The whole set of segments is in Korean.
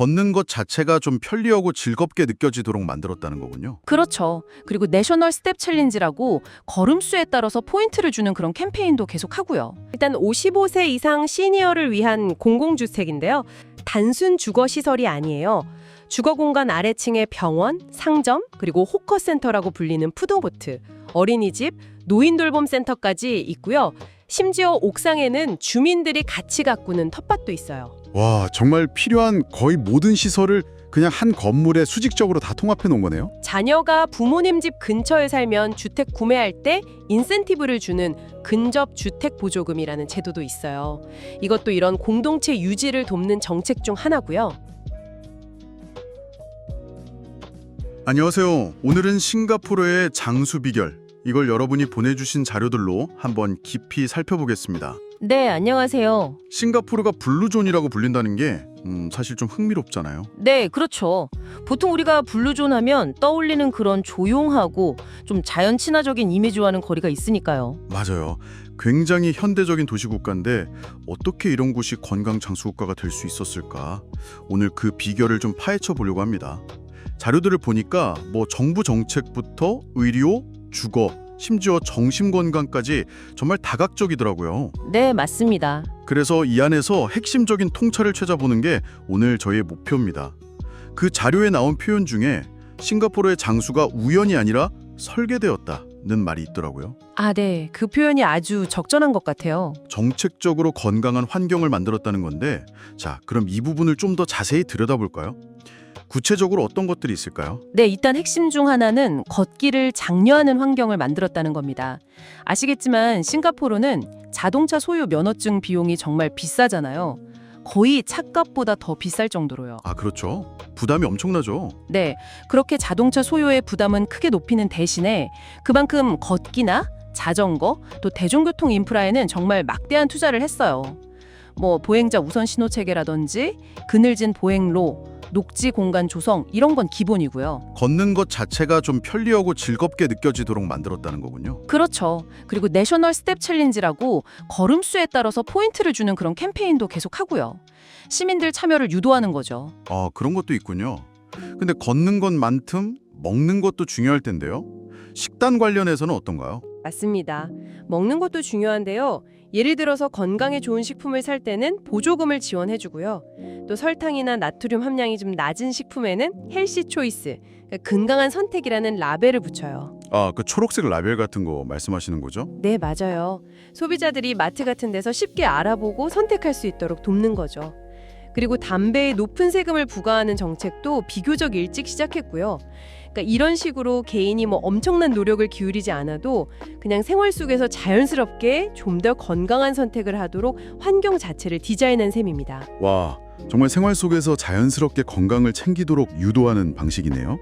걷는 것 자체가 좀 편리하고 즐겁게 느껴지도록 만들었다는 거군요. 그렇죠. 그리고 내셔널 스텝 챌린지라고 걸음수에 따라서 포인트를 주는 그런 캠페인도 계속 하고요. 일단 55세 이상 시니어를 위한 공공주택인데요. 단순 주거 시설이 아니에요. 주거 공간 아래층에 병원, 상점, 그리고 호커센터라고 불리는 푸드코트, 어린이집, 노인 돌봄 센터까지 있고요. 심지어 옥상에는 주민들이 같이 가꾸는 텃밭도 있어요. 와, 정말 필요한 거의 모든 시설을 그냥 한 건물에 수직적으로 다 통합해 놓은 거네요. 자녀가 부모님 집 근처에 살면 주택 구매할 때 인센티브를 주는 근접 주택 보조금이라는 제도도 있어요. 이것도 이런 공동체 유지를 돕는 정책 중 하나고요. 안녕하세요. 오늘은 싱가포르의 장수 비결 이걸 여러분이 보내주신 자료들로 한번 깊이 살펴보겠습니다. 네, 안녕하세요. 싱가포르가 블루존이라고 불린다는 게 음, 사실 좀 흥미롭잖아요. 네, 그렇죠. 보통 우리가 블루존 하면 떠올리는 그런 조용하고 좀 자연 친화적인 이미지와는 거리가 있으니까요. 맞아요. 굉장히 현대적인 도시 국가인데 어떻게 이런 곳이 관광 장수 국가가 될 수 있었을까? 오늘 그 비결을 좀 파헤쳐 보려고 합니다. 자료들을 보니까 뭐 정부 정책부터 의료, 주거, 심지어 정신 건강까지 정말 다각적이더라고요. 네, 맞습니다. 그래서 이 안에서 핵심적인 통찰을 찾아보는 게 오늘 저희의 목표입니다. 그 자료에 나온 표현 중에 싱가포르의 장수가 우연이 아니라 설계되었다는 말이 있더라고요. 아, 네. 그 표현이 아주 적절한 것 같아요. 정책적으로 건강한 환경을 만들었다는 건데 자, 그럼 이 부분을 좀 더 자세히 들여다볼까요? 구체적으로 어떤 것들이 있을까요? 네, 일단 핵심 중 하나는 걷기를 장려하는 환경을 만들었다는 겁니다. 아시겠지만 싱가포르는 자동차 소유 면허증 비용이 정말 비싸잖아요. 거의 차값보다 더 비쌀 정도로요. 아, 그렇죠. 부담이 엄청나죠. 네, 그렇게 자동차 소유의 부담은 크게 높이는 대신에 그만큼 걷기나 자전거 또 대중교통 인프라에는 정말 막대한 투자를 했어요. 뭐 보행자 우선 신호 체계라든지 그늘진 보행로, 녹지 공간 조성 이런 건 기본이고요. 걷는 것 자체가 좀 편리하고 즐겁게 느껴지도록 만들었다는 거군요. 그렇죠. 그리고 내셔널 스텝 챌린지라고 걸음수에 따라서 포인트를 주는 그런 캠페인도 계속 하고요. 시민들 참여를 유도하는 거죠. 아, 그런 것도 있군요. 근데 걷는 것만큼 먹는 것도 중요할 텐데요. 식단 관련해서는 어떤가요? 맞습니다. 먹는 것도 중요한데요. 예를 들어서 건강에 좋은 식품을 살 때는 보조금을 지원해주고요. 또 설탕이나 나트륨 함량이 좀 낮은 식품에는 헬시 초이스, 그러니까 건강한 선택이라는 라벨을 붙여요. 아, 그 초록색 라벨 같은 거 말씀하시는 거죠? 네, 맞아요. 소비자들이 마트 같은 데서 쉽게 알아보고 선택할 수 있도록 돕는 거죠. 그리고 담배에 높은 세금을 부과하는 정책도 비교적 일찍 시작했고요. 그러니까 이런 식으로 개인이 뭐 엄청난 노력을 기울이지 않아도 그냥 생활 속에서 자연스럽게 좀 더 건강한 선택을 하도록 환경 자체를 디자인한 셈입니다. 와, 정말 생활 속에서 자연스럽게 건강을 챙기도록 유도하는 방식이네요.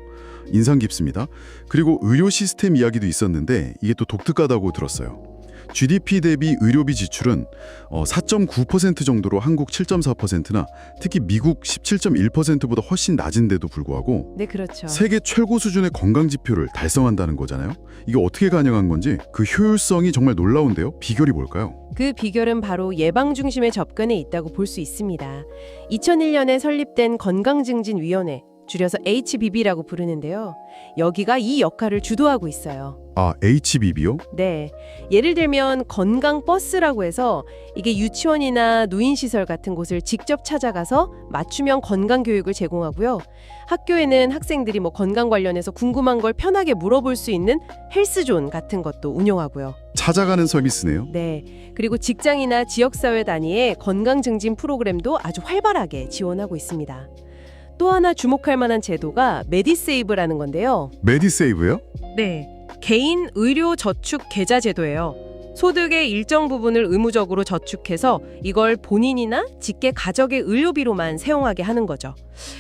인상 깊습니다. 그리고 의료 시스템 이야기도 있었는데 이게 또 독특하다고 들었어요. GDP 대비 의료비 지출은 어, 4.9% 정도로 한국 7.4%나 특히 미국 17.1%보다 훨씬 낮은데도 불구하고 네, 그렇죠. 세계 최고 수준의 건강 지표를 달성한다는 거잖아요. 이게 어떻게 가능한 건지 그 효율성이 정말 놀라운데요. 비결이 뭘까요? 그 비결은 바로 예방 중심의 접근에 있다고 볼 수 있습니다. 2001년에 설립된 건강증진위원회, 줄여서 HBB라고 부르는데요. 여기가 이 역할을 주도하고 있어요. 아, HBB요? 네. 예를 들면 건강 버스라고 해서 이게 유치원이나 노인 시설 같은 곳을 직접 찾아가서 맞춤형 건강 교육을 제공하고요. 학교에는 학생들이 뭐 건강 관련해서 궁금한 걸 편하게 물어볼 수 있는 헬스존 같은 것도 운영하고요. 찾아가는 서비스네요. 네. 그리고 직장이나 지역사회 단위의 건강 증진 프로그램도 아주 활발하게 지원하고 있습니다. 또 하나 주목할 만한 제도가 메디세이브라는 건데요. 메디세이브요? 네. 개인 의료 저축 계좌 제도예요. 소득의 일정 부분을 의무적으로 저축해서 이걸 본인이나 직계 가족의 의료비로만 사용하게 하는 거죠.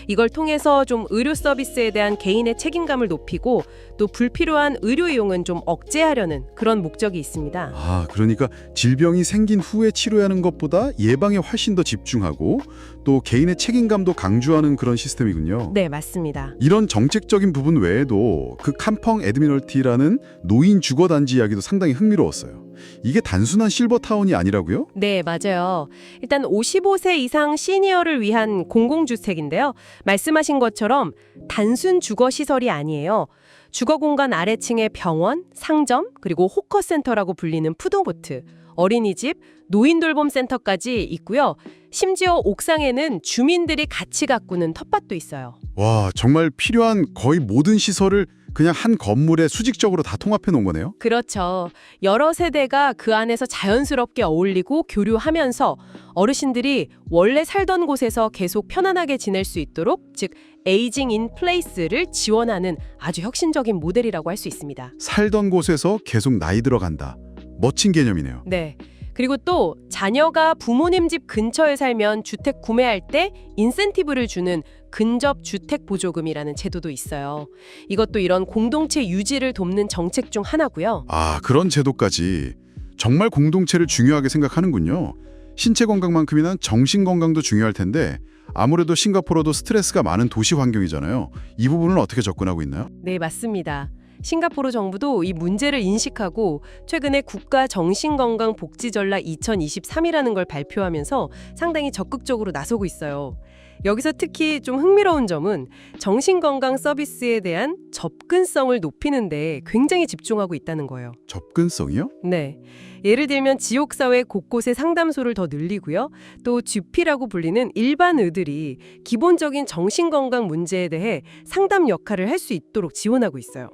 이걸 통해서 좀 의료 서비스에 대한 개인의 책임감을 높이고 또 불필요한 의료 이용은 좀 억제하려는 그런 목적이 있습니다. 아, 그러니까 질병이 생긴 후에 치료하는 것보다 예방에 훨씬 더 집중하고 또 개인의 책임감도 강조하는 그런 시스템이군요. 네, 맞습니다. 이런 정책적인 부분 외에도 그 캄펑 에드미널티라는 노인 주거 단지 이야기도 상당히 흥미로웠어요. 이게 단순한 실버타운이 아니라고요? 네, 맞아요. 일단 55세 이상 시니어를 위한 공공주택인데요. 말씀하신 것처럼 단순 주거 시설이 아니에요. 주거 공간 아래층에 병원, 상점, 그리고 호커센터라고 불리는 푸드코트, 어린이집, 노인 돌봄 센터까지 있고요. 심지어 옥상에는 주민들이 같이 가꾸는 텃밭도 있어요. 와, 정말 필요한 거의 모든 시설을 그냥 한 건물에 수직적으로 다 통합해 놓은 거네요. 그렇죠. 여러 세대가 그 안에서 자연스럽게 어울리고 교류하면서 어르신들이 원래 살던 곳에서 계속 편안하게 지낼 수 있도록 즉 에이징 인 플레이스를 지원하는 아주 혁신적인 모델이라고 할 수 있습니다. 살던 곳에서 계속 나이 들어간다. 멋진 개념이네요. 네. 그리고 또 자녀가 부모님 집 근처에 살면 주택 구매할 때 인센티브를 주는 근접 주택 보조금이라는 제도도 있어요. 이것도 이런 공동체 유지를 돕는 정책 중 하나고요. 아, 그런 제도까지 정말 공동체를 중요하게 생각하는군요. 신체 건강만큼이나 정신 건강도 중요할 텐데 아무래도 싱가포르도 스트레스가 많은 도시 환경이잖아요. 이 부분은 어떻게 접근하고 있나요? 네, 맞습니다. 싱가포르 정부도 이 문제를 인식하고 최근에 국가 정신건강 복지 전략 2023이라는 걸 발표하면서 상당히 적극적으로 나서고 있어요. 여기서 특히 좀 흥미로운 점은 정신건강 서비스에 대한 접근성을 높이는데 굉장히 집중하고 있다는 거예요. 접근성이요? 네. 예를 들면 지역사회 곳곳에 상담소를 더 늘리고요. 또 GP라고 불리는 일반 의들이 기본적인 정신건강 문제에 대해 상담 역할을 할 수 있도록 지원하고 있어요.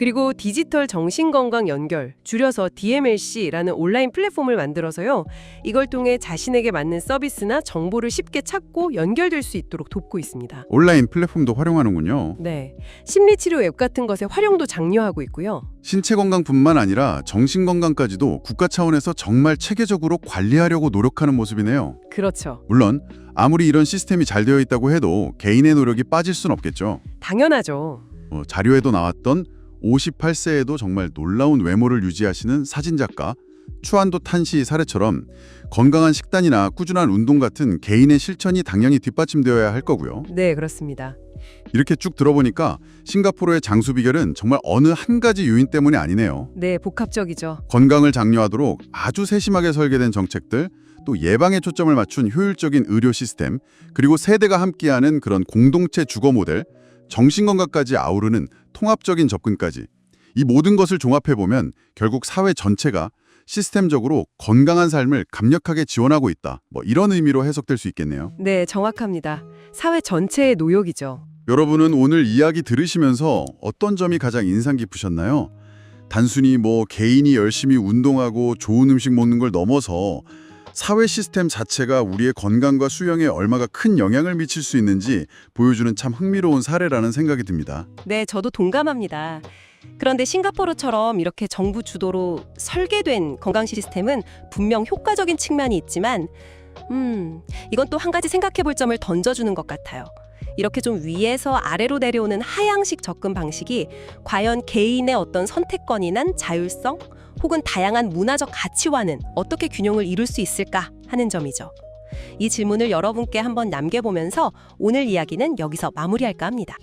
그리고 디지털 정신건강 연결, 줄여서 DMLC라는 온라인 플랫폼을 만들어서요. 이걸 통해 자신에게 맞는 서비스나 정보를 쉽게 찾고 연결될 수 있도록 돕고 있습니다. 온라인 플랫폼도 활용하는군요. 네. 심리치료 앱 같은 것의 활용도 장려하고 있고요. 신체 건강뿐만 아니라 정신 건강까지도 국가 차원에서 정말 체계적으로 관리하려고 노력하는 모습이네요. 그렇죠. 물론 아무리 이런 시스템이 잘 되어 있다고 해도 개인의 노력이 빠질 순 없겠죠. 당연하죠. 어, 자료에도 나왔던 58세에도 정말 놀라운 외모를 유지하시는 사진작가 추안도 탄시 사례처럼 건강한 식단이나 꾸준한 운동 같은 개인의 실천이 당연히 뒷받침되어야 할 거고요. 네, 그렇습니다. 이렇게 쭉 들어보니까 싱가포르의 장수 비결은 정말 어느 한 가지 요인 때문이 아니네요. 네, 복합적이죠. 건강을 장려하도록 아주 세심하게 설계된 정책들, 또 예방에 초점을 맞춘 효율적인 의료 시스템, 그리고 세대가 함께하는 그런 공동체 주거 모델, 정신건강까지 아우르는 통합적인 접근까지 이 모든 것을 종합해 보면 결국 사회 전체가 시스템적으로 건강한 삶을 강력하게 지원하고 있다. 뭐 이런 의미로 해석될 수 있겠네요. 네, 정확합니다. 사회 전체의 노역이죠. 여러분은 오늘 이야기 들으시면서 어떤 점이 가장 인상 깊으셨나요? 단순히 뭐 개인이 열심히 운동하고 좋은 음식 먹는 걸 넘어서 사회 시스템 자체가 우리의 건강과 수영에 얼마가 큰 영향을 미칠 수 있는지 보여주는 참 흥미로운 사례라는 생각이 듭니다. 네, 저도 동감합니다. 그런데 싱가포르처럼 이렇게 정부 주도로 설계된 건강 시스템은 분명 효과적인 측면이 있지만 음, 이건 또 한 가지 생각해 볼 점을 던져주는 것 같아요. 이렇게 좀 위에서 아래로 내려오는 하향식 접근 방식이 과연 개인의 어떤 선택권이나 자율성 혹은 다양한 문화적 가치와는 어떻게 균형을 이룰 수 있을까 하는 점이죠. 이 질문을 여러분께 한번 남겨보면서 오늘 이야기는 여기서 마무리할까 합니다.